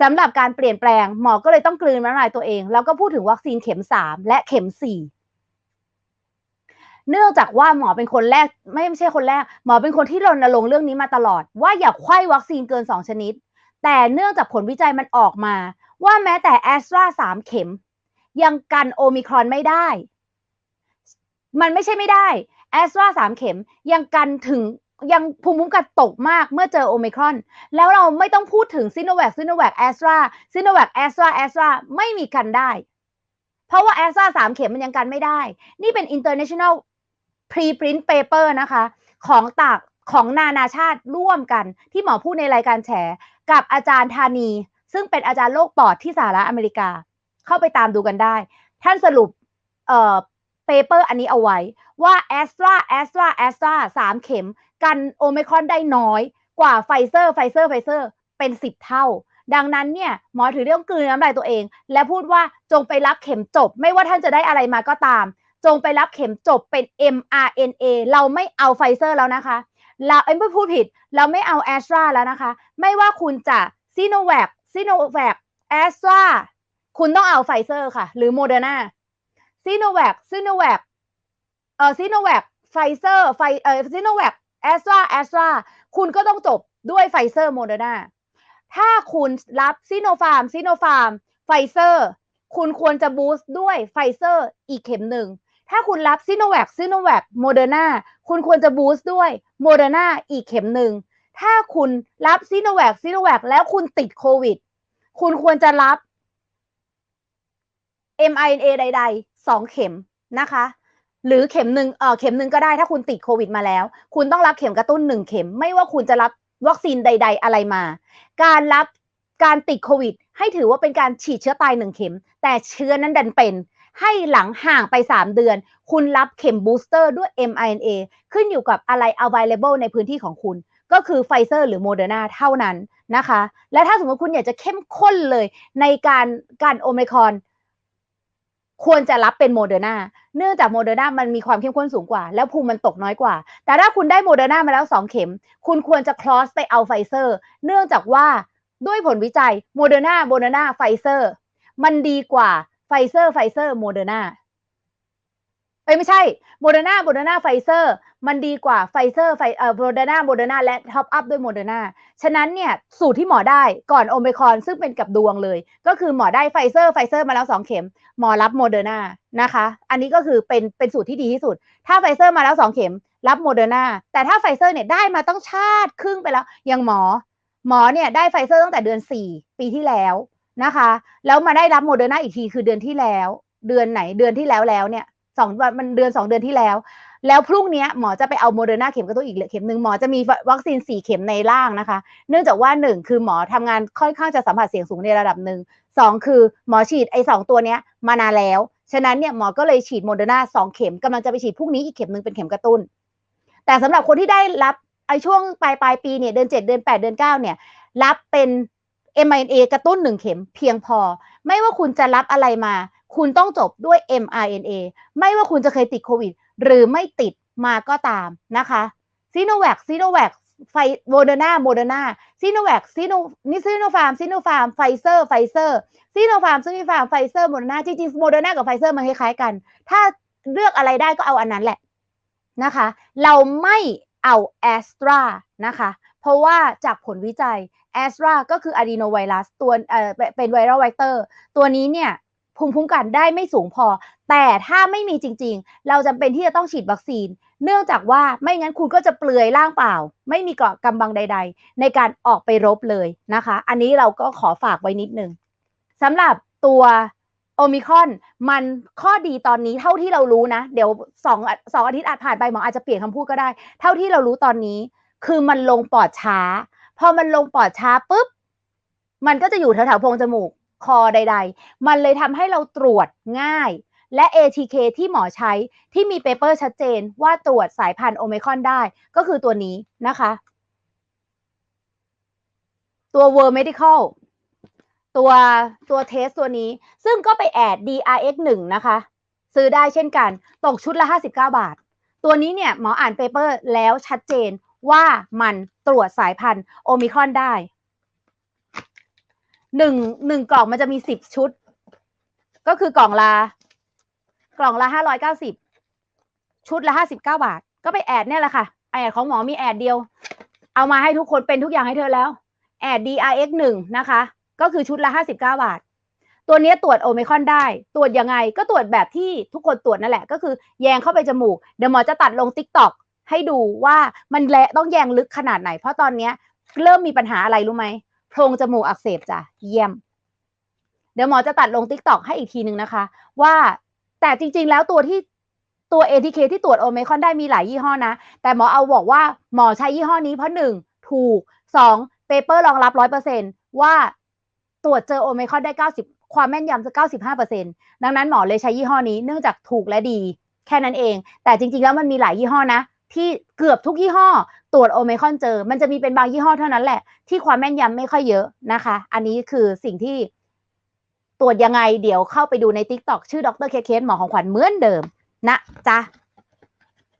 สำหรับการเปลี่ยนแปลงหมอก็เลยต้องกลืนน้ำลายตัวเอง แล้วก็พูดถึงวัคซีนเข็มสามและเข็มสี่เนื่องจากว่าหมอเป็นคนแรกไม่ใช่คนแรก หมอเป็นคนที่รณรงค์เรื่องนี้มาตลอด ว่าอย่าไข้วัคซีนเกินสองชนิด แต่เนื่องจากผลวิจัยมันออกมา ว่าแม้แต่แอสตราสามเข็ม ยังกันโอมิครอนไม่ได้ มันไม่ใช่ไม่ได้แอสตราสามเข็มยังกันถึง ยังภูมิคุ้มกันตกมากเมื่อเจอโอมิครอน แล้วเราไม่ต้องพูดถึงซิโนแวคซิโนแวคแอสตราซิโนแวคแอสตราแอสตราไม่มีกันได้ เพราะว่าแอสตราสามเข็มมันยังกันไม่ได้ นี่เป็น international preprint paper นะคะ ของตากของนานาชาติร่วมกัน ที่หมอพูดในรายการแฉกับอาจารย์ธานี ซึ่งเป็นอาจารย์โรคปอดที่สหรัฐอเมริกา เข้าไปตามดูกันได้ ท่านสรุปเอ่อเปเปอร์อันนี้เอาไว้ ว่าแอสตราแอสตราแอสตราสามเข็ม กันโอมครอนได้น้อยกว่าไฟเซอร์ไฟเซอร์ไฟเซอร์เป็นสิบเท่า ดังนั้นเนี่ยหมอถือเรื่องกลืนน้ำลายตัวเอง และพูดว่าจงไปรับเข็มจบ ไม่ว่าท่านจะได้อะไรมาก็ตาม จงไปรับเข็มจบเป็น mRNA เราไม่เอาไฟเซอร์แล้วนะคะเราเอ้ยไม่พูดผิด เราไม่เอาแอสตราแล้วนะคะ ไม่ว่าคุณจะซีโนแวคซีโนแวคแอสตราคุณต้องเอาไฟเซอร์ค่ะ หรือโมเดอร์นาซีโนแวคซีโนแวค อ่อซีโนแวคไฟเซอร์ไฟเอ่อซีโนแวคแอสตราแอสตราคุณก็ต้องจบด้วยไฟเซอร์โมเดอร์นาถ้าคุณรับซีโนฟาร์มซีโนฟาร์มไฟเซอร์คุณควรจะบูสต์ด้วยไฟเซอร์อีกเข็มหนึ่ง ถ้าคุณรับซีโนแวคซีโนแวคโมเดอร์นาคุณควรจะบูสต์ด้วยโมเดอร์นาอีกเข็มหนึ่ง ถ้าคุณรับซีโนแวคซีโนแวคแล้วคุณติดโควิด คุณควรจะรับ mRNA ใดๆสองเข็มนะคะ หรือเข็มหนึ่งเออเข็มหนึ่งก็ได้ถ้าคุณติดโควิดมาแล้ว คุณต้องรับเข็มกระตุ้นหนึ่งเข็ม ไม่ว่าคุณจะรับวัคซีนใด ๆ อะไรมา การรับการติดโควิด ให้ถือว่าเป็นการฉีดเชื้อตายหนึ่งเข็ม แต่เชื้อนั้นดันเป็นให้หลังห่างไป 3 เดือน คุณรับเข็มบูสเตอร์ด้วย mRNA ขึ้นอยู่กับอะไร available ในพื้นที่ของคุณ ก็คือไฟเซอร์หรือโมเดอร์นาเท่านั้นนะคะ และถ้าสมมติคุณอยากจะเข้มข้นเลยในการการโอมครอน ควรจะรับเป็นโมเดอร์นาเนื่องจากโมเดอร์นามันมีความเข้มข้นสูงกว่า แล้วภูมิมันตกน้อยกว่า แต่ถ้าคุณได้โมเดอร์นามาแล้ว 2 เข็ม คุณควรจะคลอสไปเอาไฟเซอร์ เนื่องจากว่าด้วยผลวิจัยโมเดอร์นาโมเดอร์นาไฟเซอร์มันดีกว่าไฟเซอร์ไฟเซอร์โมเดอร์นา เอ้ยไม่ใช่โมเดอร์นาโมเดอร์นาไฟเซอร์มันดีกว่าไฟเซอร์ไฟเอ่อโมเดอร์นาโมเดอร์นาและท็อปอัพด้วยโมเดอร์นาฉะนั้นเนี่ยสูตรที่หมอได้ก่อนโอมิครอนซึ่งเป็นกับดวงเลย ก็คือหมอได้ไฟเซอร์ไฟเซอร์มาแล้ว 2 เข็ม หมอรับโมเดอร์นานะคะ อันนี้ก็คือเป็นเป็นสูตรที่ดีที่สุด ถ้าไฟเซอร์มาแล้ว 2 เข็ม รับโมเดอร์นาแต่ถ้าไฟเซอร์เนี่ยได้มาต้องชาติครึ่งไปแล้วยังหมอ หมอเนี่ยได้ไฟเซอร์ตั้งแต่เดือน 4 ปีที่แล้วนะคะ แล้วมาได้รับโมเดอร์นาอีกทีคือเดือนที่แล้ว เดือนไหนเดือนที่แล้วแล้วเนี่ย สองวันมันเดือนสองเดือนที่แล้ว แล้วพรุ่งนี้หมอจะไปเอาโมเดอร์นาเข็มกระตุ้นอีกเข็มหนึ่งหมอจะมีวัคซีนสี่เข็มในร่างนะคะ เนื่องจากว่าหนึ่งคือหมอทำงานค่อนข้างจะสัมผัสเสี่ยงสูงในระดับหนึ่งสองคือหมอฉีดไอ้สองตัวเนี้ยมานานแล้ว ฉะนั้นเนี่ยหมอก็เลยฉีดโมเดอร์นาสองเข็มกำลังจะไปฉีดพรุ่งนี้อีกเข็มหนึ่งเป็นเข็มกระตุ้น แต่สำหรับคนที่ได้รับไอ้ช่วงปลายปลายปีเนี่ยเดือนเจ็ดเดือนแปดเดือนเก้าเนี่ยรับเป็น mRNA กระตุ้นหนึ่งเข็มเพียงพอ ไม่ว่าคุณจะรับอะไรมาคุณต้องจบด้วย mRNA ไม่ว่าคุณจะเคยติดโควิด หรือไม่ติดมาก็ตามนะคะซีโนแวคซีโนแวคไฟโมเดอร์นาโมเดอร์นาซีโนแวคซีโนนี่ซีโนฟาร์มซีโนฟาร์มไฟเซอร์ไฟเซอร์ซีโนฟาร์มซีโนฟาร์มไฟเซอร์โมเดอร์นาจริงๆโมเดอร์นากับไฟเซอร์มันคล้ายๆกัน ถ้าเลือกอะไรได้ก็เอาอันนั้นแหละนะคะ เราไม่เอาแอสตรานะคะ เพราะว่าจากผลวิจัยแอสตราก็คืออะดีโนไวรัสตัวเอ่อเป็นไวรัลไวเตอร์ ตัวนี้เนี่ย ภูมิคุ้มกันได้ไม่สูงพอ แต่ถ้าไม่มีจริง ๆ เราจำเป็นที่จะต้องฉีดวัคซีน เนื่องจากว่าไม่งั้นคุณก็จะเปลือยร่างเปล่า ไม่มีเกราะกำบังใด ๆ ในการออกไปรบเลยนะคะ อันนี้เราก็ขอฝากไว้นิดนึงสำหรับตัวโอมิคอนมันข้อดีตอนนี้เท่าที่เรารู้นะ เดี๋ยวสองสองอาทิตย์อาจผ่านไปหมออาจจะเปลี่ยนคำพูดก็ได้ เท่าที่เรารู้ตอนนี้ คือมันลงปอดช้า พอมันลงปอดช้าปุ๊บ มันก็จะอยู่แถวๆโพรงจมูก คอใด ๆ มันเลยทำให้เราตรวจง่าย และ ATK ที่หมอใช้ที่มีเปเปอร์ชัดเจนว่าตรวจสายพันธุ์โอมิคอนได้ก็คือตัวนี้นะคะ ตัว World Medical ตัวตัวเทสตัวนี้ ซึ่งก็ไปแอด DRX 1 นะคะ ซื้อได้เช่นกัน ตกชุดละ 59 บาท ตัวนี้เนี่ยหมออ่านเปเปอร์แล้วชัดเจนว่ามันตรวจสายพันธุ์โอมิครอนได้ หนึ่งหนึ่งกล่องมันจะมีสิบชุด ก็คือกล่องละกล่องละห้าร้อยเก้าสิบชุดละห้าสิบเก้าบาท ก็ไปแอดเนี่ยแหละค่ะ แอดของหมอมีแอดเดียว เอามาให้ทุกคนเป็นทุกอย่างให้เธอแล้ว แอด DRX หนึ่งนะคะ ก็คือชุดละห้าสิบเก้าบาท ตัวนี้ตรวจโอ i คอนได้ ตรวจยังไง ก็ตรวจแบบที่ทุกคนตรวจนั่นแหละ ก็คือแยงเข้าไปจมูก เดี๋ยวหมอจะตัดลง t ิ k t o k ให้ดูว่ามันและต้องแยงลึกขนาดไหน เพราะตอนเนี้ยเริ่มมีปัญหาอะไรรู้ไหม โพรงจมูกอักเสบจ้ะเยี่ยม เดี๋ยวหมอจะตัดลง t ิ k t o k ให้อีกทีหนึ่งนะคะ ว่าแต่จริง ๆ แล้วตัวที่ตัว ATK ที่ตรวจโอ i คอนได้มีหลายยี่ห้อนะ แต่หมอเอาบอกว่าหมอใช้ยี่ห้อนี้เพราะหนึ่งถูกสองเปเปอร์รองรับร้อยเปอร์เซนว่าตรวจเจอโอ i คอนได้เก้าสิบความแม่นยำจะเก้าสิบห้าเปอร์เซ็นดังนั้นหมอเลยใช้ยี่ห้อนี้เนื่องจากถูกและดี แค่นั้นเอง แต่จริง ๆ แล้วมันมีหลายยี่ห้อนะ ที่เกือบทุกยี่ห้อ ตรวจโอ i ครอนเจอ มันจะมีเป็นบางยี่ห้อเท่านั้นแหละ ที่ความแม่นยำไม่ค่อยเยอะนะคะ อันนี้คือสิ่งที่ตรวจยังไงเดี๋ยวเข้าไปดูใน t ิ k t o k ชื่อดรเคเคสหมอของขวัญเหมือนเดิมนะจ๊ะ